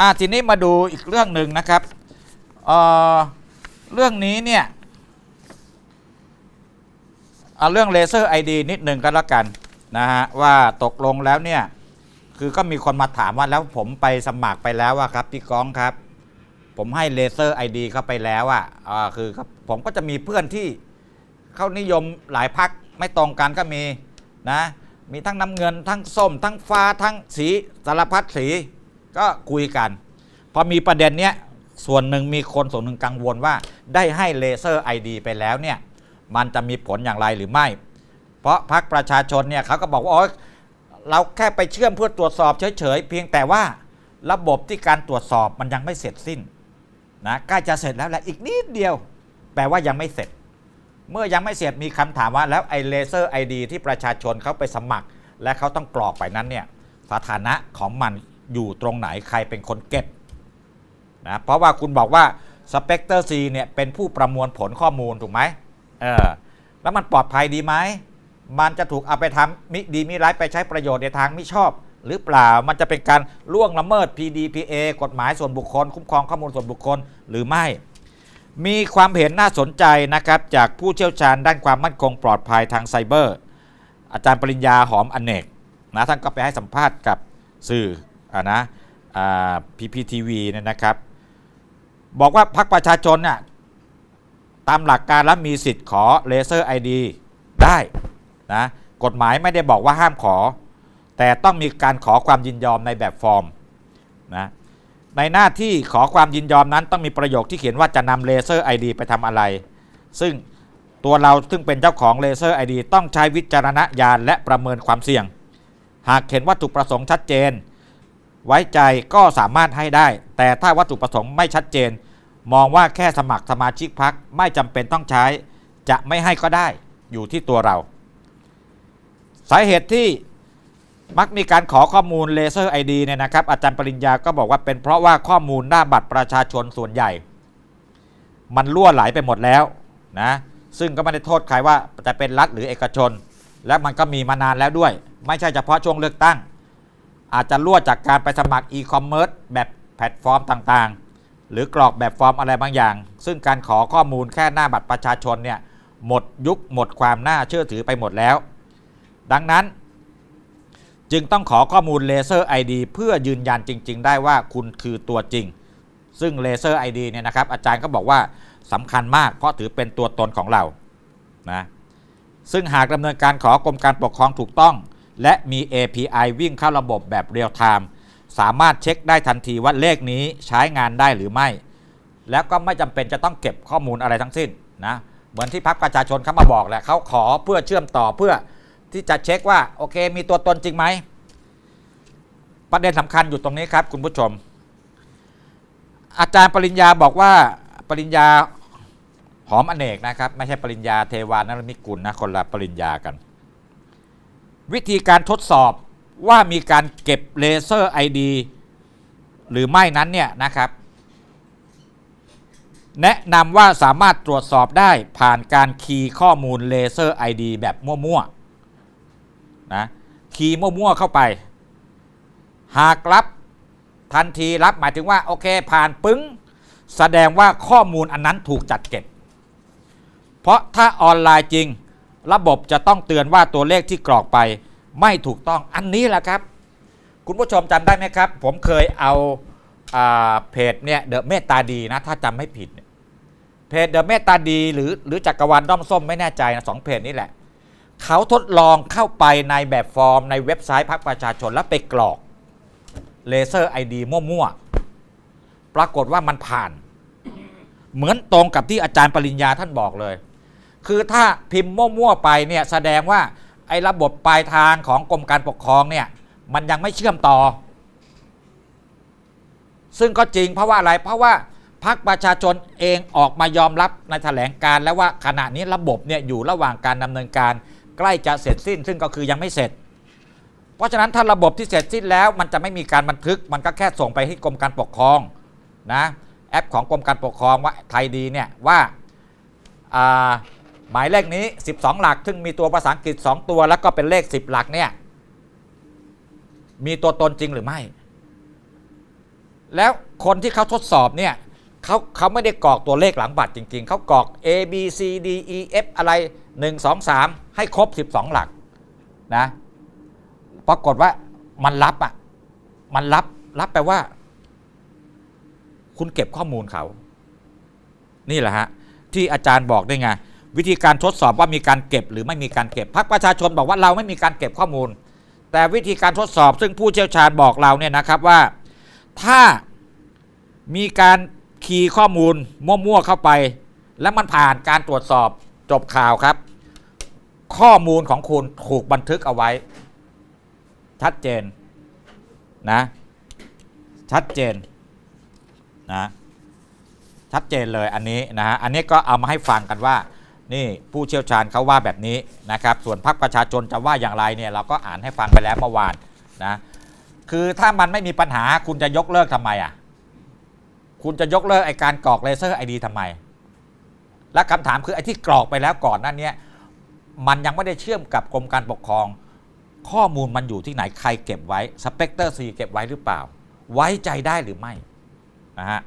อ่าทีนี้มาดูอีกเรื่องหนึ่งนะครับเอ่อเรื่องนี้เนี่ยเอาเรื่องเลเซอร์ไอดีนิดหนึ่งก็แล้วกันนะฮะว่าตกลงแล้วเนี่ยคือก็มีคนมาถามว่าแล้วผมไปสมัครไปแล้วอะครับพี่ก้องครับ ผมให้เลเซอร์ไอดีเข้าไปแล้วอะอ่าคือผมก็จะมีเพื่อนที่เขานิยมหลายพักไม่ตรงกันก็มีนะมีทั้งน้ำเงินทั้งส้ม ทั้งฟ้าทั้งสีสารพัดสี ก็คุยกันพอมีประเด็นเนี้ยส่วนหนึ่งมีคนส่วนหนึ่งกังวลว่า ได้ให้เลเซอร์ ID ไปแล้วเนี่ยมันจะมีผลอย่างไรหรือไม่ เพราะพรรคประชาชนเนี่ยเขาก็บอกว่าอ๊ยเราแค่ไปเชื่อมเพื่อตรวจสอบเฉยๆเพียงแต่ว่าระบบที่การตรวจสอบมันยังไม่เสร็จสิ้นนะใกล้จะเสร็จแล้วแหละอีกนิดเดียว แปลว่ายังไม่เสร็จ เมื่อยังไม่เสร็จมีคำถามว่าแล้วไอ้เลเซอร์ไอดีที่ประชาชนเขาไปสมัคร และเขาต้องกรอกไปนั้นเนี่ยสถานะของมัน อยู่ตรงไหนใครเป็นคนเก็บนะเพราะว่าคุณบอกว่า Spectre C เนี่ยเป็นผู้ประมวลผลข้อมูลถูกไหมเออแล้วมันปลอดภัยดีไหมมันจะถูกเอาไปทำมิดีมิร้ายไปใช้ประโยชน์ในทางมิชอบ หรือเปล่ามันจะเป็นการล่วงละเมิด PDPA กฎหมายส่วนบุคคล คุ้มครองข้อมูลส่วนบุคคลหรือไม่มีความเห็นน่าสนใจนะครับจากผู้เชี่ยวชาญด้านความมั่นคงปลอดภัยทางไซเบอร์ อาจารย์ปริญญาหอมอเนกนะท่านก็ไปให้สัมภาษณ์กับสื่อ อะนะพีพีทีวีเนี่ยนะครับ บอกว่าพรรคประชาชนน่ะตามหลักการแล้วมีสิทธิ์ขอเลเซอร์ไอดีได้นะกฎหมายไม่ได้บอกว่าห้ามขอ แต่ต้องมีการขอความยินยอมในแบบฟอร์มนะในหน้าที่ขอความยินยอมนั้นต้องมีประโยคที่เขียนว่าจะนำเลเซอร์ไอดีไปทำอะไร ซึ่งตัวเราซึ่งเป็นเจ้าของเลเซอร์ไอดีต้องใช้วิจารณญาณและประเมินความเสี่ยง หากเห็นวัตถุประสงค์ชัดเจน ไว้ใจก็สามารถให้ได้ แต่ถ้าวัตถุประสงค์ไม่ชัดเจน มองว่าแค่สมัครสมาชิกพักไม่จำเป็นต้องใช้ จะไม่ให้ก็ได้อยู่ที่ตัวเรา สาเหตุที่มักมีการขอข้อมูลเลเซอร์ไอดีเนี่ยนะครับ อาจารย์ปริญญาก็บอกว่าเป็นเพราะว่าข้อมูลหน้าบัตรประชาชนส่วนใหญ่ มันล่วไหลไปหมดแล้วนะซึ่งก็ไม่ได้โทษใครว่าจะเป็นรัฐหรือเอกชน และมันก็มีมานานแล้วด้วย ไม่ใช่เฉพาะช่วงเลือกตั้ง อาจจะล่วจากการไปสมัครอีคอมเมิร์ซแบบแพลตฟอร์มต่างๆ หรือกรอกแบบฟอร์มอะไรบางอย่าง ซึ่งการขอข้อมูลแค่หน้าบัตรประชาชนเนี่ยหมดยุคหมดความน่าเชื่อถือไปหมดแล้ว ดังนั้น จึงต้องขอข้อมูลเลเซอร์ ID เพื่อยืนยันจริง ๆ ได้ว่าคุณคือตัวจริง ซึ่งเลเซอร์ ID เนี่ยนะครับอาจารย์ก็บอกว่าสำคัญมากเพราะถือเป็นตัวตนของเรานะซึ่งหากดำเนินการขอกรมการปกครองถูกต้อง และมี API วิ่งเข้าระบบแบบเรียลไทม์สามารถเช็คได้ทันทีว่าเลขนี้ใช้งานได้หรือไม่ แล้วก็ไม่จำเป็นจะต้องเก็บข้อมูลอะไรทั้งสิ้นนะเหมือนที่พักประชาชนเขามาบอกแหละเขาขอเพื่อเชื่อมต่อเพื่อที่จะเช็คว่าโอเค มีตัวตนจริงไหมประเด็นสำคัญอยู่ตรงนี้ครับ คุณผู้ชม อาจารย์ปริญญาบอกว่าปริญญาหอมอเนกนะครับ ไม่ใช่ปริญญาเทวานรมิกุลนะคนละปริญญากัน วิธีการทดสอบว่ามีการเก็บเลเซอร์ ID หรือไม่นั้นเนี่ยนะครับ แนะนำว่าสามารถตรวจสอบได้ผ่านการคีย์ข้อมูลเลเซอร์ ID แบบมั่วๆนะคีย์มั่วๆเข้าไป หากรับทันทีรับหมายถึงว่าโอเคผ่านปึ้ง แสดงว่าข้อมูลอันนั้นถูกจัดเก็บ เพราะถ้าออนไลน์จริง ระบบจะต้องเตือนว่าตัวเลขที่กรอกไปไม่ถูกต้องอันนี้แหละครับ คุณผู้ชมจำได้ไหมครับ ผมเคยเอาอาเพจเนี่ยเดอะเมตตาดีนะ ถ้าจำไม่ผิด เพจเดอะเมตตาดีหรือหรือจักรวาลด้อมส้มไม่แน่ใจนะสองเพจนี้แหละ เขาทดลองเข้าไปในแบบฟอร์มในเว็บไซต์พรรคประชาชนแล้วไปกรอกเลเซอร์ไอดีมั่วๆ ปรากฏว่ามันผ่าน เหมือนตรงกับที่อาจารย์ปริญญาท่านบอกเลย คือถ้าพิมพ์มั่วๆไปเนี่ยแสดงว่าไอ้ระบบปลายทางของกรมการปกครองเนี่ยมันยังไม่เชื่อมต่อ ซึ่งก็จริงเพราะว่าอะไรเพราะว่าพรรคประชาชนเองออกมายอมรับในแถลงการแล้วว่าขณะนี้ระบบเนี่ยอยู่ระหว่างการดำเนินการใกล้จะเสร็จสิ้น ซึ่งก็คือยังไม่เสร็จ เพราะฉะนั้นถ้าระบบที่เสร็จสิ้นแล้วมันจะไม่มีการบันทึก มันก็แค่ส่งไปให้กรมการปกครองนะแอปของกรมการปกครองว่าไทยดีเนี่ยว่าอ่า หมายเลขนี้ 12 หลัก ซึ่งมีตัวภาษาอังกฤษ 2 ตัว แล้วก็เป็นเลข 10 หลักเนี่ย มีตัวตนจริงหรือไม่ แล้วคนที่เขาทดสอบเนี่ยเขาเขาไม่ได้กรอกตัวเลขหลังบัตรจริง ๆ เขากรอก A B C D E F อะไร 1 2 3 ให้ครบ 12 หลักนะ ปรากฏว่ามันรับอะ มันรับ รับแปลว่า คุณเก็บข้อมูลเขา นี่แหละฮะ ที่อาจารย์บอกได้ไง วิธีการทดสอบว่ามีการเก็บหรือไม่มีการเก็บพรรคประชาชนบอกว่าเราไม่มีการเก็บข้อมูล แต่วิธีการทดสอบซึ่งผู้เชี่ยวชาญบอกเราเนี่ยนะครับว่า ถ้ามีการคีย์ข้อมูลมั่วๆเข้าไป แล้วมันผ่านการตรวจสอบจบข่าวครับ ข้อมูลของคุณถูกบันทึกเอาไว้ ชัดเจนนะชัดเจนนะชัดเจนเลยอันนี้นะฮะอันนี้ก็เอามาให้ฟังกันว่า นี่ผู้เชี่ยวชาญเขาว่าแบบนี้นะครับ ส่วนพรรคประชาชนจะว่าอย่างไรเนี่ยเราก็อ่านให้ฟังไปแล้วเมื่อวานนะคือถ้ามันไม่มีปัญหาคุณจะยกเลิกทำไมอะคุณจะยกเลิกไอการกรอกเลเซอร์ไอดีทำไม และคำถามคือไอที่กรอกไปแล้วก่อนนั้นเนี่ยมันยังไม่ได้เชื่อมกับกรมการปกครอง ข้อมูลมันอยู่ที่ไหนใครเก็บไว้สเปกเตอร์ซีเก็บไว้หรือเปล่า ไว้ใจได้หรือไม่นะฮะ